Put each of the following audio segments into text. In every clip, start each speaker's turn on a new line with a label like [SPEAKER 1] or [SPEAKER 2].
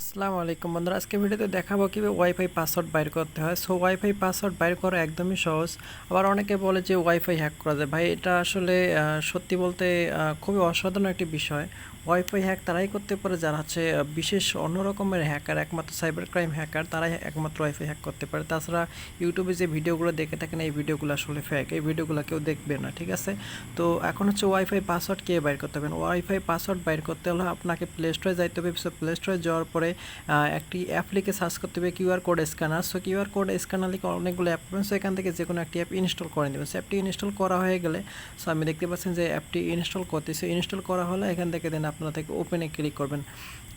[SPEAKER 1] আসসালামু আলাইকুম বন্ধুরা, আজকে ভিডিওতে দেখাবো কীভাবে ওয়াইফাই পাসওয়ার্ড বাইর করতে হয়। সো ওয়াইফাই পাসওয়ার্ড বাইর করা একদমই সহজ। আবার অনেকে বলে যে ওয়াইফাই হ্যাক করা যায়। ভাই, এটা আসলে সত্যি বলতে খুবই অসাধারণ একটি বিষয়। ওয়াইফাই হ্যাক তারাই করতে পারে, যারা হচ্ছে বিশেষ অন্য রকমের হ্যাকার, একমাত্র সাইবার ক্রাইম হ্যাকার, তারাই একমাত্র ওয়াইফাই হ্যাক করতে পারে। তাছাড়া ইউটিউবে যে ভিডিওগুলো দেখে থাকেন, এই ভিডিওগুলো আসলে ফ্যাক এই ভিডিওগুলো কেউ দেখবে না, ঠিক আছে? তো এখন হচ্ছে ওয়াইফাই পাসওয়ার্ড কে বাইর করতে হবে? ওয়াইফাই পাসওয়ার্ড বাইর করতে হলে আপনাকে প্লে স্টোরে যাইতে হবে। প্লে স্টোরে যাওয়ার পরে একটি অ্যাপ লিখে সার্চ করতে হবে QR code scanner so QR code scanner লিখে অনেকগুলো অ্যাপ পাবেন সো এখান থেকে যে কোনো একটি অ্যাপ ইনস্টল করে নেবেন। সো অ্যাপটি ইনস্টল করা হয়ে গেলে সো আমি দেখতে পাচ্ছেন যে অ্যাপটি ইনস্টল করতেছে। ইনস্টল করা হলে এখান থেকে দেন আপনারা থেকে ওপেনে ক্লিক করবেন।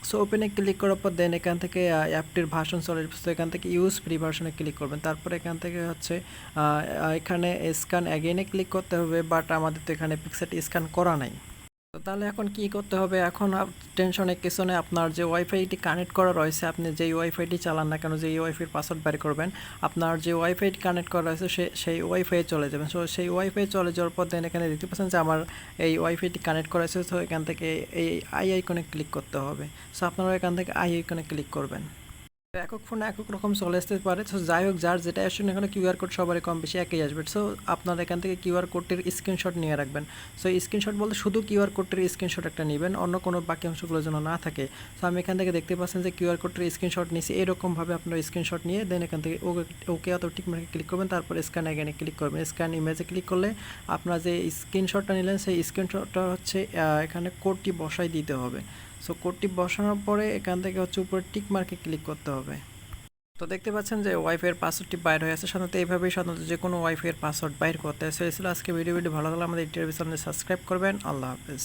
[SPEAKER 1] সো ওপেনে ক্লিক করার পর দেন এখান থেকে অ্যাপটির ভার্সন চলে। তো এখান থেকে ইউজ ফ্রি ভার্সনে ক্লিক করবেন। তারপরে এখান থেকে হচ্ছে এখানে স্ক্যান অ্যাগেনে ক্লিক করতে হবে বাট আমাদের তো এখানে পিকসেট স্ক্যান করা নাই। তো তাহলে এখন কি করতে হবে? এখন টেনশনের কিছু নেই আপনার যে ওয়াইফাইটি কানেক্ট করা রয়েছে, আপনি যেই ওয়াইফাইটি চালান না কেন, যেই ওয়াইফাইয়ের পাসওয়ার্ড বের করবেন, আপনার যে ওয়াইফাইটি কানেক্ট করা রয়েছে, সে, সেই ওয়াইফাই চলে যাবেন। সো সেই ওয়াইফাই চলে যাওয়ার পর দেন এখানে দেখতে পাচ্ছেন যে আমার এই ওয়াইফাইটি কানেক্ট করা আছে তো এখান থেকে এই আই আইকনে ক্লিক করতে হবে। সো আপনারা এখান থেকে আই আইকনে ক্লিক করবেন। একক ফোনে একক রকম চলে আসতে পারে। তো যাই হোক, যার যেটা আসুন এখানে কিউআর কোড সবারই কম বেশি একই আসবে। সো আপনার এখান থেকে কিউআর কোডটির স্ক্রিনশট নিয়ে রাখবেন। সো স্ক্রিনশট বলতে শুধু কিউআর কোডটির স্ক্রিনশট একটা নেবেন, অন্য কোনো বাকি অংশগুলো যেন না থাকে। সো আমি এখান থেকে দেখতে পাচ্ছেন যে কিউআর কোডটির স্ক্রিনশট নিয়েছি, এরকমভাবে আপনারা স্ক্রিনশট নিয়ে দেন এখান থেকে ওকে অত টিক মার্কে ক্লিক করবেন, তারপর স্ক্যান এখানে ক্লিক করবেন। স্ক্যান ইমেজে ক্লিক করলে আপনার যে স্ক্রিনশটটা নিলেন, সেই স্ক্রিনশটটা হচ্ছে এখানে কোডটি বসাই দিতে হবে। সো কোডটি বসানোর পরে এখান থেকে হচ্ছে উপরে টিক মার্কে ক্লিক করতে হবে। তো দেখতে পাচ্ছেন যে ওয়াইফাইয়ের পাসওয়ার্ডটি বাইর হয়ে আছে। সাধারণত এইভাবেই সাধারণত যে কোনো ওয়াইফাইয়ের পাসওয়ার্ড বাইর করতে হয় এছাড়া আজকে ভিডিও ভিডিও ভালো লাগলে আমাদের ইউটিউব চ্যানেলে সাবস্ক্রাইব করবেন। আল্লাহ হাফেজ।